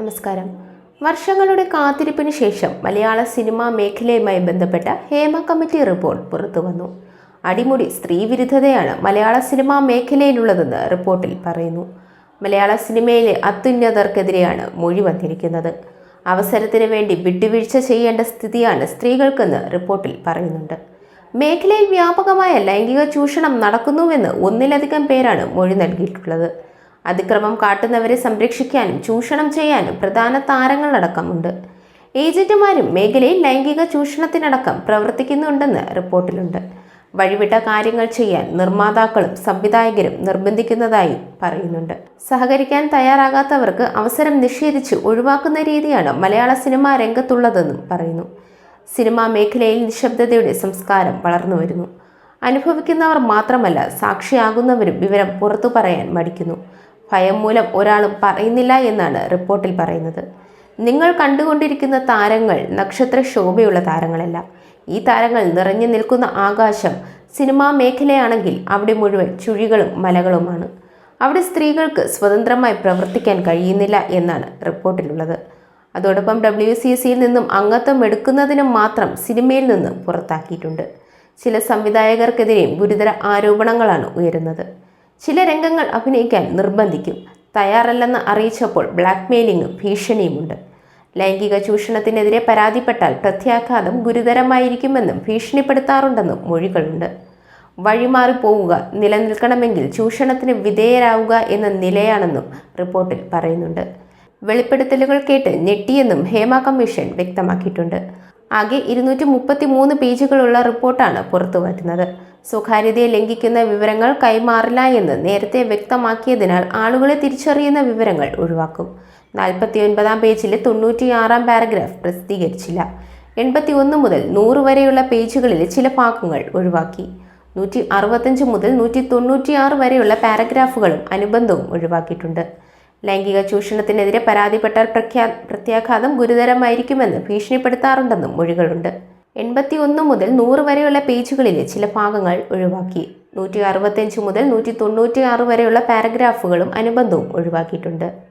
നമസ്കാരം. വർഷങ്ങളുടെ കാത്തിരിപ്പിന് ശേഷം മലയാള സിനിമാ മേഖലയുമായി ബന്ധപ്പെട്ട ഹേമ കമ്മിറ്റി റിപ്പോർട്ട് പുറത്തു വന്നു. അടിമുടി സ്ത്രീവിരുദ്ധതയാണ് മലയാള സിനിമാ മേഖലയിലുള്ളതെന്ന് റിപ്പോർട്ടിൽ പറയുന്നു. മലയാള സിനിമയിലെ അത്യുന്നതർക്കെതിരെയാണ് മൊഴി വന്നിരിക്കുന്നത്. അവസരത്തിന് വേണ്ടി വിട്ടുവീഴ്ച ചെയ്യേണ്ട സ്ഥിതിയാണ് സ്ത്രീകൾക്കെന്ന് റിപ്പോർട്ടിൽ പറയുന്നുണ്ട്. മേഖലയിൽ വ്യാപകമായ ലൈംഗിക ചൂഷണം നടക്കുന്നുവെന്ന് ഒന്നിലധികം പേരാണ് മൊഴി നൽകിയിട്ടുള്ളത്. അതിക്രമം കാട്ടുന്നവരെ സംരക്ഷിക്കാനും ചൂഷണം ചെയ്യാനും പ്രധാന താരങ്ങളടക്കമുണ്ട്. ഏജന്റുമാരും മേഖലയിൽ ലൈംഗിക ചൂഷണത്തിനടക്കം പ്രവർത്തിക്കുന്നുണ്ടെന്ന് റിപ്പോർട്ടിലുണ്ട്. വഴിവിട്ട കാര്യങ്ങൾ ചെയ്യാൻ നിർമ്മാതാക്കളും സംവിധായകരും നിർബന്ധിക്കുന്നതായി പറയുന്നുണ്ട്. സഹകരിക്കാൻ തയ്യാറാകാത്തവർക്ക് അവസരം നിഷേധിച്ച് ഒഴിവാക്കുന്ന രീതിയാണ് മലയാള സിനിമാ രംഗത്തുള്ളതെന്നും പറയുന്നു. സിനിമാ മേഖലയിൽ നിശബ്ദതയുടെ സംസ്കാരം വളർന്നു വരുന്നു. അനുഭവിക്കുന്നവർ മാത്രമല്ല സാക്ഷിയാകുന്നവരും വിവരം പുറത്തു പറയാൻ മടിക്കുന്നു. ഭയം മൂലം ഒരാളും പറയുന്നില്ല എന്നാണ് റിപ്പോർട്ടിൽ പറയുന്നത്. നിങ്ങൾ കണ്ടുകൊണ്ടിരിക്കുന്ന താരങ്ങൾ നക്ഷത്ര ശോഭയുള്ള താരങ്ങളല്ല. ഈ താരങ്ങൾ നിറഞ്ഞു നിൽക്കുന്ന ആകാശം സിനിമാ മേഖലയാണെങ്കിൽ അവിടെ മുഴുവൻ ചുഴികളും മലകളുമാണ്. അവിടെ സ്ത്രീകൾക്ക് സ്വതന്ത്രമായി പ്രവർത്തിക്കാൻ കഴിയുന്നില്ല എന്നാണ് റിപ്പോർട്ടിലുള്ളത്. അതോടൊപ്പം ഡബ്ല്യു സി സിയിൽ നിന്നും അംഗത്വം എടുക്കുന്നതിനും മാത്രം സിനിമയിൽ നിന്ന് പുറത്താക്കിയിട്ടുണ്ട്. ചില സംവിധായകർക്കെതിരെയും ഗുരുതര ആരോപണങ്ങളാണ് ഉയരുന്നത്. ചില രംഗങ്ങൾ അഭിനയിക്കാൻ നിർബന്ധിക്കും. തയ്യാറല്ലെന്ന് അറിയിച്ചപ്പോൾ ബ്ലാക്ക്മെയിലിംഗും ഭീഷണിയുമുണ്ട്. ലൈംഗിക ചൂഷണത്തിനെതിരെ പരാതിപ്പെട്ടാൽ പ്രത്യാഘാതം ഗുരുതരമായിരിക്കുമെന്നും ഭീഷണിപ്പെടുത്താറുണ്ടെന്നും മൊഴികളുണ്ട്. വഴിമാറി പോവുക നിലനിൽക്കണമെങ്കിൽ ചൂഷണത്തിന് വിധേയരാവുക എന്ന നിലയാണെന്നും റിപ്പോർട്ടിൽ പറയുന്നുണ്ട്. വെളിപ്പെടുത്തലുകൾ കേട്ട് ഞെട്ടിയെന്നും ഹേമ കമ്മീഷൻ വ്യക്തമാക്കിയിട്ടുണ്ട്. ആകെ ഇരുന്നൂറ്റി മുപ്പത്തി മൂന്ന് പേജുകളുള്ള റിപ്പോർട്ടാണ് പുറത്തു വരുന്നത് സ്വകാര്യതയെ ലംഘിക്കുന്ന വിവരങ്ങൾ കൈമാറില്ല എന്ന് നേരത്തെ വ്യക്തമാക്കിയതിനാൽ ആളുകളെ തിരിച്ചറിയുന്ന വിവരങ്ങൾ ഒഴിവാക്കും. നാൽപ്പത്തി ഒൻപതാം പേജിലെ തൊണ്ണൂറ്റിയാറാം പാരഗ്രാഫ് പ്രസിദ്ധീകരിച്ചില്ല. എൺപത്തി ഒന്ന് മുതൽ നൂറ് വരെയുള്ള പേജുകളിലെ ചില ഭാഗങ്ങൾ ഒഴിവാക്കി. നൂറ്റി അറുപത്തഞ്ച് മുതൽ നൂറ്റി തൊണ്ണൂറ്റിയാറ് വരെയുള്ള പാരഗ്രാഫുകളും അനുബന്ധവും ഒഴിവാക്കിയിട്ടുണ്ട്. ലൈംഗിക ചൂഷണത്തിനെതിരെ പരാതിപ്പെട്ടാൽ പ്രഖ്യാ പ്രത്യാഘാതം ഗുരുതരമായിരിക്കുമെന്ന് ഭീഷണിപ്പെടുത്താറുണ്ടെന്നും മൊഴികളുണ്ട്. എൺപത്തി ഒന്ന് മുതൽ നൂറ് വരെയുള്ള പേജുകളിലെ ചില ഭാഗങ്ങൾ ഒഴിവാക്കി. നൂറ്റി അറുപത്തഞ്ച് മുതൽ നൂറ്റി തൊണ്ണൂറ്റി ആറ് വരെയുള്ള പാരഗ്രാഫുകളും അനുബന്ധവും ഒഴിവാക്കിയിട്ടുണ്ട്.